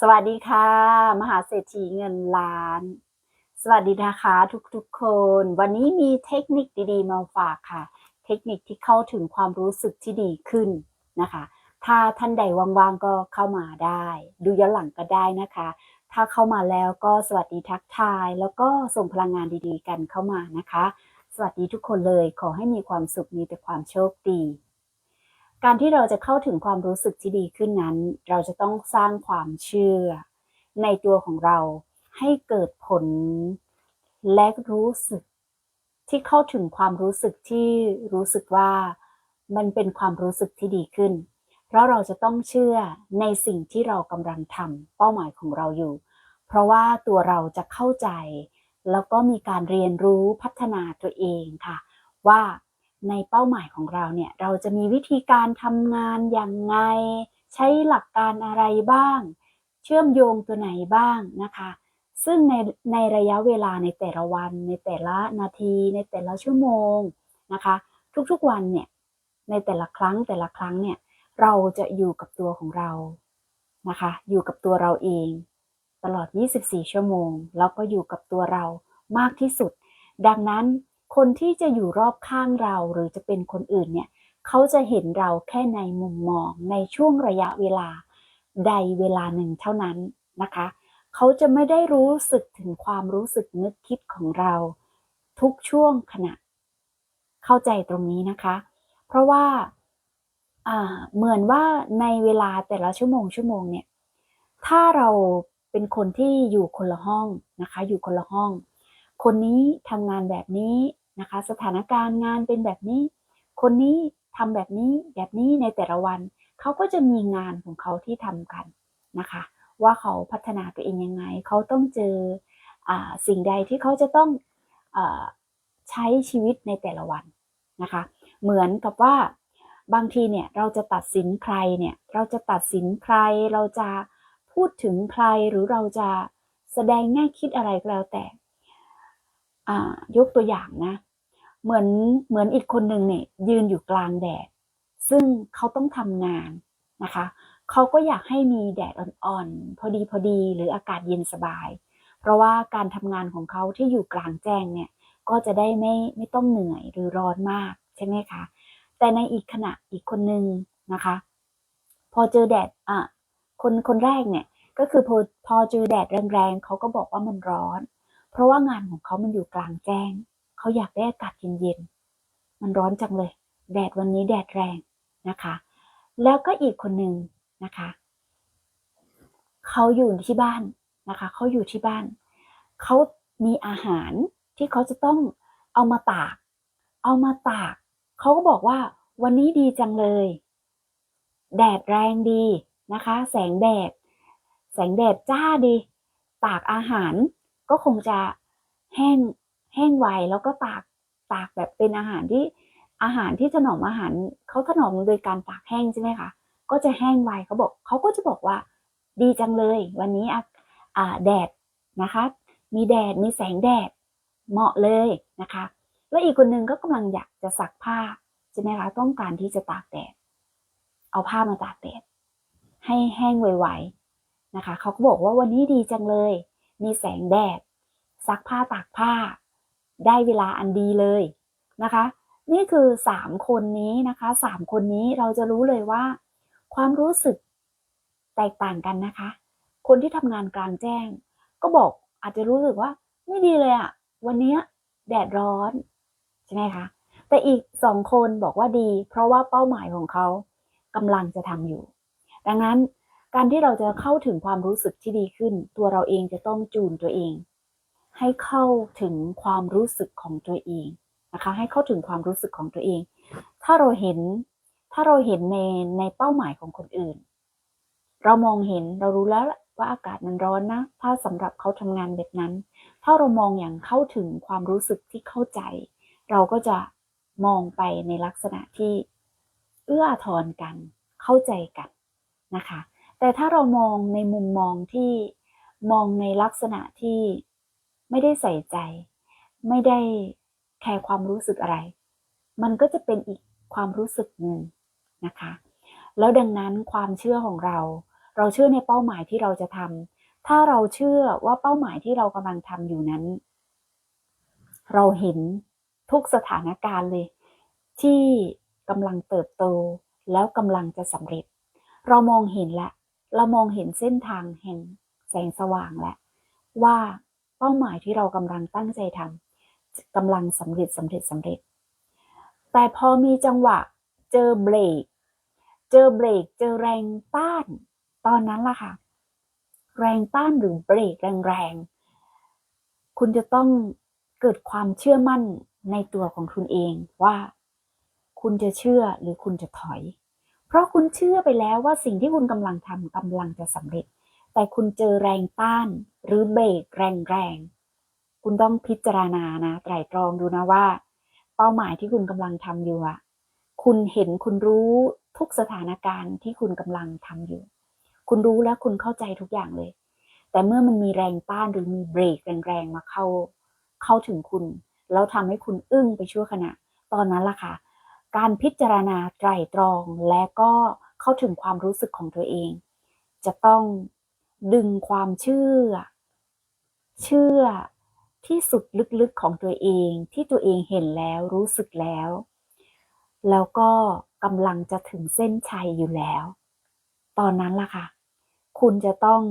สวัสดีค่ะ มหาเศรษฐีเงินล้าน สวัสดีนะคะทุกๆคน วันนี้มีเทคนิคดีๆมาฝากค่ะ เทคนิคที่เข้าถึงความรู้สึกที่ดีขึ้นนะคะ ถ้าท่านใดว่างๆก็เข้ามาได้ ดูย้อนหลังก็ได้นะคะ ถ้าเข้ามาแล้วก็สวัสดีทักทาย แล้วก็ส่งพลังงานดีๆ กันเข้ามานะคะ สวัสดีทุกคนเลยขอให้มีความสุขมีแต่ความโชคดี การที่เราจะเข้าถึงความรู้สึกที่ดีขึ้นนั้น เราจะต้องสร้างความเชื่อ ในตัวของเราให้เกิดผลและรู้สึก ที่เข้าถึงความรู้สึกที่รู้สึกว่ามันเป็นความรู้สึกที่ดีขึ้น เพราะเราจะต้องเชื่อในสิ่งที่เรากำลังทำเป้าหมายของเราอยู่ เพราะว่าตัวเราจะเข้าใจ แล้วก็มีการเรียนรู้พัฒนาตัวเองค่ะ ว่า ในเป้าหมายของเราเนี่ยเราจะมีวิธีการทำงานอย่างไง ใช้หลักการอะไรบ้าง เชื่อมโยงตัวไหนบ้างนะคะ ซึ่งในในระยะเวลาในแต่ละวัน ในแต่ละนาที ในแต่ละชั่วโมงนะคะ ทุกๆวันเนี่ยในแต่ละครั้งแต่ละครั้งเนี่ยเราจะอยู่กับตัวของเรานะคะ อยู่กับตัวเราเอง ตลอด 24 ชั่วโมง แล้วก็อยู่กับตัวเรามากที่สุด ดังนั้น คนที่จะอยู่รอบข้างเราหรือจะเป็นคนอื่นเนี่ยเขาจะเห็นเราแค่ในมุมมองในช่วงระยะเวลาใดเวลาหนึ่งเท่านั้นนะคะ เขาจะไม่ได้รู้สึกถึงความรู้สึกนึกคิดของเรา ทุกช่วงขณะ เข้าใจตรงนี้นะคะ เพราะว่าเหมือนว่าในเวลาแต่ละชั่วโมงชั่วโมงเนี่ยถ้าเราเป็นคนที่อยู่คนละห้องนะคะ อยู่คนละห้อง คนนี้ทำงานแบบนี้ นะคะ สถานการณ์งานเป็นแบบนี้ คนนี้ทำแบบนี้แบบนี้ในแต่ละวัน เขาก็จะมีงานของเขาที่ทำกันนะคะ ว่าเขาพัฒนาตัวเองยังไง เขาต้องเจออสิ่งใดที่เขาจะต้องอใช้ชีวิตในแต่ละวันนะคะ เหมือนกับว่าบางทีเนี่ยเราจะตัดสินใครเนี่ยเราจะตัดสินใคร เราจะพูดถึงใครหรือเราจะแสดงแง่คิดอะไรก็แล้วแต่ ยกตัวอย่างนะ เหมือนเหมือนอีกคนหนึ่งเนี่ยยืนอยู่กลางแดด ซึ่งเขาต้องทำงานนะคะเขาก็อยากให้มีแดดอ่อนๆ พอดีพอดีหรืออากาศเย็นสบาย เพราะว่าการทำงานของเขาที่อยู่กลางแจ้งเนี่ยก็จะได้ไม่ไม่ต้องเหนื่อยหรือร้อนมากใช่ไหมคะ แต่ในอีกขณะอีกคนหนึ่งนะคะ พอเจอแดดอะคนคนแรกเนี่ยก็คือพอพอเจอแดดแรงๆเขาก็บอกว่ามันร้อน เพราะว่างานของเขามันอยู่กลางแจ้ง เขาอยากได้อากาศเย็นๆ มันร้อนจังเลย แดดวันนี้แดดแรงนะคะ แล้วก็อีกคนหนึ่งนะคะ เขาอยู่ที่บ้านนะคะ เขาอยู่ที่บ้าน เขามีอาหารที่เขาจะต้องเอามาตาก เอามาตาก เขาก็บอกว่าวันนี้ดีจังเลย แดดแรงดีนะคะ แสงแดด แสงแดดจ้าดี ตากอาหาร ก็คงจะแห้งแห้งไวแล้วก็ตากตากแบบเป็นอาหารที่อาหารที่ถนอมอาหารเขาถนอมโดยการตากแห้งใช่ไหมคะก็จะแห้งไวเขาบอกเขาก็จะบอกว่าดีจังเลย วันนี้อ่าแดดนะคะ มีแดดมีแสงแดดเหมาะเลยนะคะ และอีกคนนึงก็กำลังอยากจะซักผ้าใช่ไหมคะต้องการที่จะตากแดด เอาผ้ามาตากแดดให้แห้งไวๆนะคะเขาก็บอกว่าวันนี้ดีจังเลย มีแสงแดด ซักผ้าตากผ้า ได้เวลาอันดีเลยนะคะ นี่คือสามคนนี้นะคะสามคนนี้เราจะรู้เลยว่า ความรู้สึกแตกต่างกันนะคะ คนที่ทำงานกลางแจ้ง ก็บอกอาจจะรู้สึกว่าไม่ดีเลยอะวันนี้แดดร้อนใช่ไหมคะแต่อีกสองคนบอกว่าดี เพราะว่าเป้าหมายของเขากำลังจะทำอยู่ ดังนั้น การที่เราจะเข้าถึงความรู้สึกที่ดีขึ้น ตัวเราเองจะต้องจูนตัวเอง ให้เข้าถึงความรู้สึกของตัวเองนะคะ ให้เข้าถึงความรู้สึกของตัวเอง ถ้าเราเห็น ถ้าเราเห็นในในเป้าหมายของคนอื่น เรามองเห็นเรารู้แล้วว่าอากาศมันร้อนนะ ถ้าสำหรับเขาทำงานแบบนั้น ถ้าเรามองอย่างเข้าถึงความรู้สึกที่เข้าใจ เราก็จะมองไปในลักษณะที่เอื้อทอนกัน เข้าใจกันนะคะ แต่ถ้าเรามองในมุมมองที่มองในลักษณะที่ไม่ได้ใส่ใจ ไม่ได้แคร์ความรู้สึกอะไร มันก็จะเป็นอีกความรู้สึกหนึ่งนะคะ แล้วดังนั้นความเชื่อของเรา เราเชื่อในเป้าหมายที่เราจะทำถ้าเราเชื่อว่าเป้าหมายที่เรากำลังทำอยู่นั้น เราเห็นทุกสถานการณ์เลย ที่กำลังเติบโตแล้วกำลังจะสำเร็จ เรามองเห็นละ เรามองเห็นเส้นทางแห่งแสงสว่างและว่าเป้าหมายที่เรากำลังตั้งใจทำกำลังสำเร็จสำเร็จสำเร็จ แต่พอมีจังหวะเจอเบรก เจอเบรก เจอแรงต้าน ตอนนั้นล่ะค่ะ แรงต้านหรือเบรกแรงๆ คุณจะต้องเกิดความเชื่อมั่นในตัวของคุณเองว่า คุณจะเชื่อหรือคุณจะถอย เพราะคุณเชื่อไปแล้วว่าสิ่งที่คุณกำลังทำกำลังจะสำเร็จ แต่คุณเจอแรงต้านหรือเบรกแรงๆ คุณต้องพิจารณานะไตร่ตรองดูนะว่า เป้าหมายที่คุณกำลังทำอยู่อะคุณเห็นคุณรู้ทุกสถานการณ์ที่คุณกำลังทำอยู่ คุณรู้และคุณเข้าใจทุกอย่างเลย แต่เมื่อมันมีแรงต้านหรือมีเบรกแรงๆมาเข้าเข้าถึงคุณ แล้วทำให้คุณอึ้งไปชั่วขณะ ตอนนั้นล่ะค่ะ การพิจารณาไตรตรองและก็เข้าถึงความรู้สึกของตัวเอง จะต้องดึงความเชื่อ เชื่อที่สุดลึกๆของตัวเองที่ตัวเองเห็นแล้วรู้สึกแล้ว แล้วก็กำลังจะถึงเส้นชัยอยู่แล้ว ตอนนั้นล่ะค่ะ คุณจะต้อง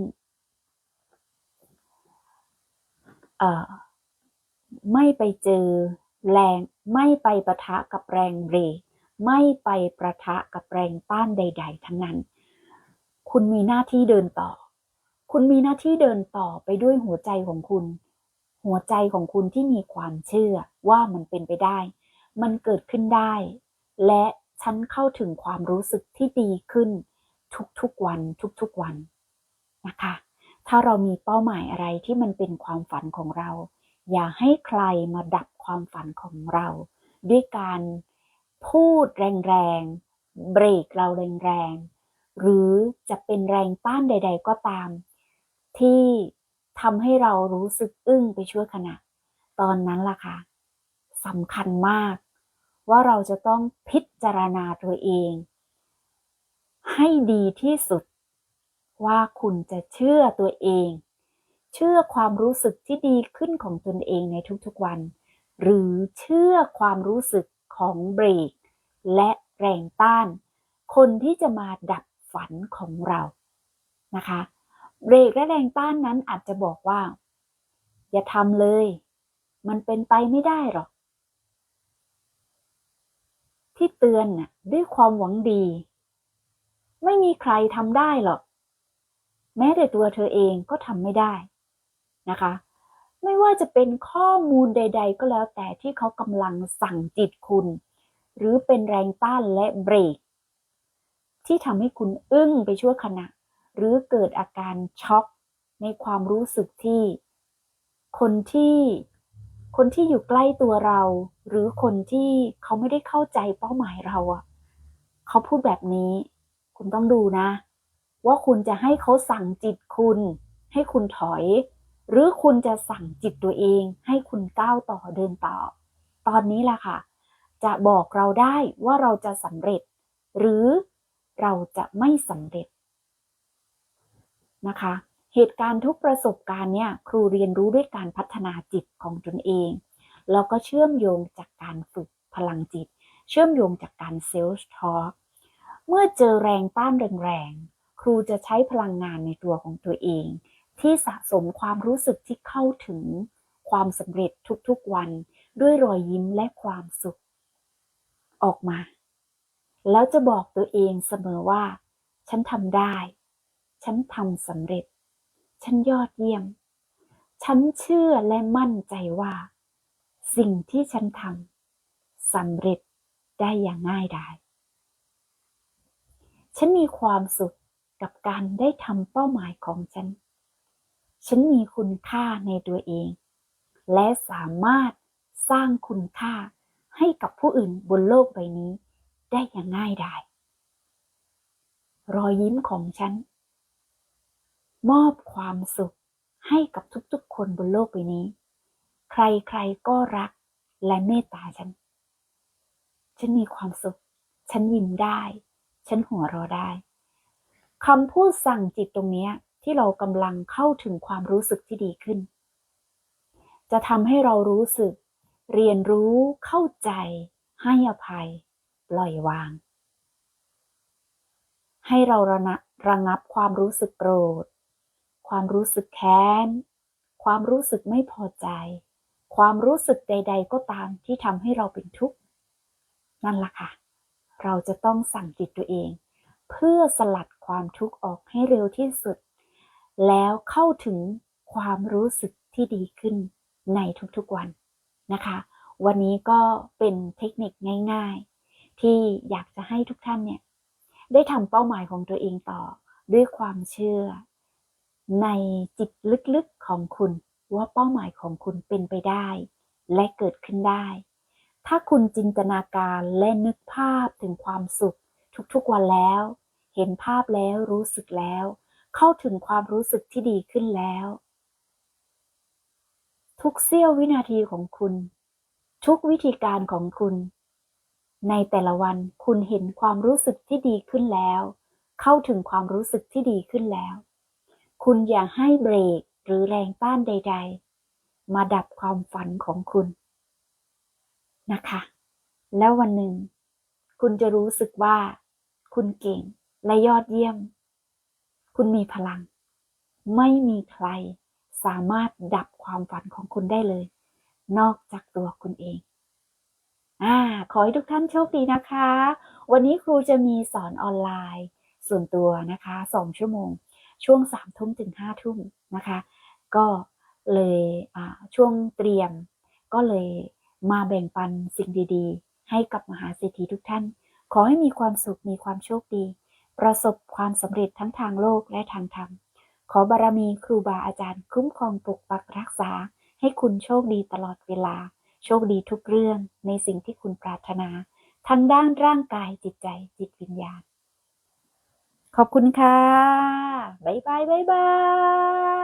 เอ่อไม่ไปเจอแรง ไม่ไปประทะกับแรงเบรกไม่ไปประทะกับแรงต้านใด ๆ ทั้งนั้น คุณมีหน้าที่เดินต่อ คุณมีหน้าที่เดินต่อไปด้วยหัวใจของคุณ หัวใจของคุณที่มีความเชื่อว่ามันเป็นไปได้ มันเกิดขึ้นได้ และฉันเข้าถึงความรู้สึกที่ดีขึ้น ทุกๆวันทุกๆวันนะคะ ถ้าเรามีเป้าหมายอะไรที่มันเป็นความฝันของเรา อย่าให้ใครมาดับ ความฝันของเรา ด้วยการพูดแรงๆ เบรกเราแรงๆ หรือจะเป็นแรงต้านใด ๆ ก็ตาม ที่ทำให้เรารู้สึกอึ้งไปชั่วขณะ ตอนนั้นล่ะค่ะสำคัญมาก ว่าเราจะต้องพิจารณาตัวเอง ให้ดีที่สุด ว่าคุณจะเชื่อตัวเอง เชื่อความรู้สึกที่ดีขึ้นของตนเองในทุกๆวัน หรือเชื่อความรู้สึกของเบรก และแรงต้าน คนที่จะมาดับฝันของเรานะคะเบรกและแรงต้านนั้นอาจจะบอกว่า อย่าทำเลย มันเป็นไปไม่ได้หรอก ที่เตือนน่ะด้วยความหวังดี ไม่มีใครทำได้หรอก แม้แต่ตัวเธอเองก็ทำไม่ได้นะคะ ไม่ว่าจะเป็นข้อมูลใด ๆ ก็แล้วแต่ที่เขากำลังสั่งจิตคุณ หรือเป็นแรงต้านและเบรก ที่ทำให้คุณอึ้งไปชั่วขณะ หรือเกิดอาการช็อกในความรู้สึกที่ คนที่คนที่อยู่ใกล้ตัวเรา หรือคนที่เขาไม่ได้เข้าใจเป้าหมายเราอะเขาพูดแบบนี้ คุณต้องดูนะ ว่าคุณจะให้เขาสั่งจิตคุณ ให้คุณถอย หรือคุณจะสั่งจิตตัวเองให้คุณก้าวต่อเดินต่อ ตอนนี้ล่ะค่ะ จะบอกเราได้ว่าเราจะสำเร็จ หรือเราจะไม่สำเร็จนะคะ เหตุการณ์ทุกประสบการณ์เนี่ยครูเรียนรู้ด้วยการพัฒนาจิตของตนเอง แล้วก็เชื่อมโยงจากการฝึกพลังจิต เชื่อมโยงจากการเซลล์ทอล์กเมื่อเจอแรงต้านแรงๆครูจะใช้พลังงานในตัวของตัวเอง ที่สะสมความรู้สึกที่เข้าถึงความสำเร็จทุกๆวัน ด้วยรอยยิ้มและความสุข ออกมา แล้วจะบอกตัวเองเสมอว่า ฉันทำได้ ฉันทำสำเร็จ ฉันยอดเยี่ยม ฉันเชื่อและมั่นใจว่า สิ่งที่ฉันทำสำเร็จได้อย่างง่ายดายฉันมีความสุขกับการได้ทำเป้าหมายของฉัน ฉันมีคุณค่าในตัวเอง และสามารถสร้างคุณค่าให้กับผู้อื่นบนโลกใบนี้ ได้อย่างง่ายดายรอยยิ้มของฉัน มอบความสุขให้กับทุกๆ คนบนโลกใบนี้ ใครๆก็รักและเมตตาฉัน ฉันมีความสุข ฉันยิ้มได้ ฉันหัวเราะได้คำพูดสั่งจิตตรงนี้ ที่เรากำลังเข้าถึงความรู้สึกที่ดีขึ้น จะทำให้เรารู้สึก เรียนรู้เข้าใจ ให้อภัย ปล่อยวาง ให้เราระนะระงับความรู้สึกโกรธ ความรู้สึกแค้น ความรู้สึกไม่พอใจ ความรู้สึกใด ๆ ก็ตามที่ทำให้เราเป็นทุกข์ นั่นล่ะค่ะ เราจะต้องสั่งจิตตัวเอง เพื่อสลัดความทุกข์ออกให้เร็วที่สุด แล้วเข้าถึงความรู้สึกที่ดีขึ้นในทุกๆวันนะคะ วันนี้ก็เป็นเทคนิคง่ายๆ ที่อยากจะให้ทุกท่านเนี่ยได้ทำเป้าหมายของตัวเองต่อด้วยความเชื่อ ในจิตลึกๆของคุณว่าเป้าหมายของคุณเป็นไปได้ และเกิดขึ้นได้ ถ้าคุณจินตนาการและนึกภาพถึงความสุขทุกๆวันแล้ว เห็นภาพแล้วรู้สึกแล้ว เข้าถึงความรู้สึกที่ดีขึ้นแล้ว ทุกเสี้ยววินาทีของคุณ ทุกวิธีการของคุณ ในแต่ละวันคุณเห็นความรู้สึกที่ดีขึ้นแล้ว เข้าถึงความรู้สึกที่ดีขึ้นแล้ว คุณอย่าให้เบรกหรือแรงต้านใด ๆ มาดับความฝันของคุณนะคะ แล้ววันหนึ่ง คุณจะรู้สึกว่า คุณเก่งและยอดเยี่ยม คุณมีพลัง ไม่มีใครสามารถดับความฝันของคุณได้เลย นอกจากตัวคุณเองอ่าขอให้ทุกท่านโชคดีนะคะ วันนี้ครูจะมีสอนออนไลน์ ส่วนตัวนะคะสองชั่วโมง ช่วงสามทุ่มถึงห้าทุ่มนะคะ ก็เลยช่วงเตรียม ก็เลยมาแบ่งปันสิ่งดีๆ ให้กับมหาเศรษฐีทุกท่าน ขอให้มีความสุขมีความโชคดี ประสบความสำเร็จทั้งทางโลกและทางธรรม ขอบารมีครูบาอาจารย์คุ้มครองปกปักรักษา ให้คุณโชคดีตลอดเวลา โชคดีทุกเรื่องในสิ่งที่คุณปรารถนา ทั้งด้านร่างกายจิตใจจิตวิญญาณ ขอบคุณค่ะ บ๊ายบาย บ๊ายบาย